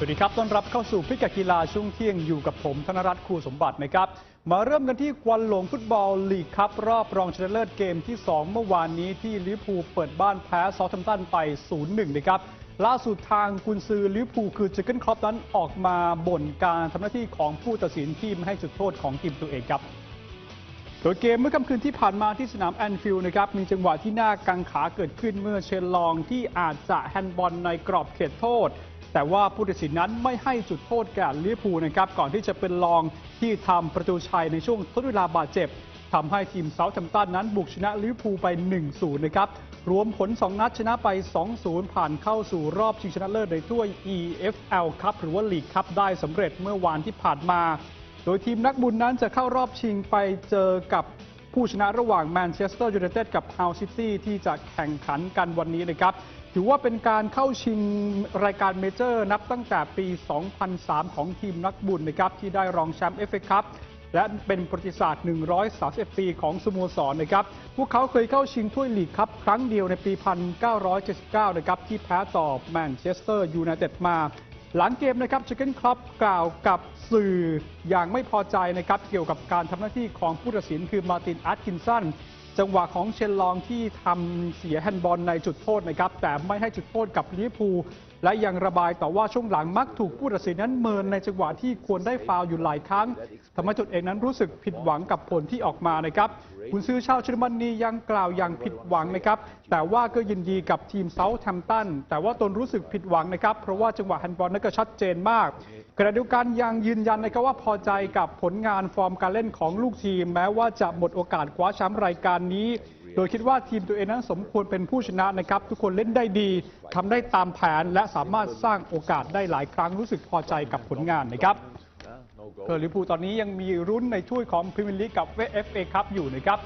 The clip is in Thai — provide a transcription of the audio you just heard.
สวัสดีครับ ต้อนรับเข้าสู่พิกัดกีฬาช่วงเที่ยงอยู่กับผมธนรัตน์ครูสมบัตินะครับ มาเริ่มกันที่ควันหลงฟุตบอลลีกครับรอบรองชนะเลิศเกมที่ 2 เมื่อวานนี้ที่ลิเวอร์พูลเปิดบ้านแพ้ซอลแทมป์ตันไป 0-1 นะครับ ล่าสุดทางกุนซือลิเวอร์พูลคือเจอร์เกนครอปนั้นออกมาบ่นการทำหน้าที่ของผู้ตัดสินที่ไม่ให้จุดโทษของทีมตัวเองครับโดยเกมเมื่อค่ำคืนที่ผ่านมาที่สนามแอนฟิลด์นะครับมีจังหวะที่น่ากังขาเกิดขึ้นเมื่อเชนลองที่อาจจะแฮนด์บอลในกรอบเขตโทษ แต่ว่าผู้ตัดสินนั้นไม่ให้จุดโทษแก่ลิเวอร์พูลนะครับก่อนที่จะเป็นลองที่ทำประตูชัยในช่วงทดเวลาบาดเจ็บทำให้ทีมเซาท์แฮมป์ตันนั้นบุกชนะลิเวอร์พูลไป 1-0 นะครับ รวมผล 2 นัดชนะไป 2-0 ผ่านเข้าสู่รอบชิงชนะเลิศในถ้วย EFL ครับหรือว่าลีกคัพได้สำเร็จเมื่อวานที่ผ่านมา โดยทีมนักบุญนั้นจะเข้ารอบชิงไปเจอกับ ผู้ชนะระหว่างแมนเชสเตอร์ยูไนเต็ดกับฮาวซิตี้ที่จะแข่งขันกันวันนี้นะครับ ถือว่าเป็นการเข้าชิงรายการเมเจอร์ นับตั้งแต่ปี 2003 ของทีมนักบุญนะครับ ที่ได้รองแชมป์เอฟเอคัพและเป็นประวัติศาสตร์ 131 ปีของสโมสรนะครับ พวกเขาเคยเข้าชิงถ้วยลีกครับครั้งเดียวในปี 1979 นะครับ ที่แพ้ต่อแมนเชสเตอร์ยูไนเต็ดมา หลังเกมนะครับชิคเก้นคลับกล่าวกับสื่ออย่างไม่พอใจนะครับเกี่ยวกับการทำหน้าที่ของผู้ตัดสินคือมาร์ตินอาร์ตินสัน จังหวะของเชนลองที่ทำเสียแฮนด์บอลในจุดโทษนะครับ แต่ไม่ให้จุดโทษกับลิเวอร์พูลและยังระบายต่อว่าช่วงหลังมักถูกผู้ตัดสินนั้นเมินในจังหวะที่ควรได้ฟาวอยู่หลายครั้งทำให้ตนเองนั้นรู้สึกผิดหวังกับผลที่ออกมานะครับคุณซื้อชาวเยอรมนียังกล่าวอย่างผิดหวังนะครับ แต่ว่าก็ยินดีกับทีมเซาท์แฮมตันแต่ว่าตนรู้สึกผิดหวังนะครับ เพราะว่าจังหวะแฮนด์บอลนั้นก็ชัดเจนมากขณะเดียวกันยังยืนยันนะครับว่าพอใจกับผลงานฟอร์มการเล่นของลูกทีม แม้ว่าจะหมดโอกาสคว้าแชมป์รายการนี้ โดยคิดว่าทีมตัวเองนั้นสมควรเป็นผู้ชนะนะครับ ทุกคนเล่นได้ดีทำได้ตามแผน และสามารถสร้างโอกาสได้หลายครั้งรู้สึกพอใจกับผลงานนะครับเกอร์ลิพูตอนนี้ยังมีรุ้นในถ้วยของพรีเมียร์ลีกกับเอฟเอคัพอยู่นะครับ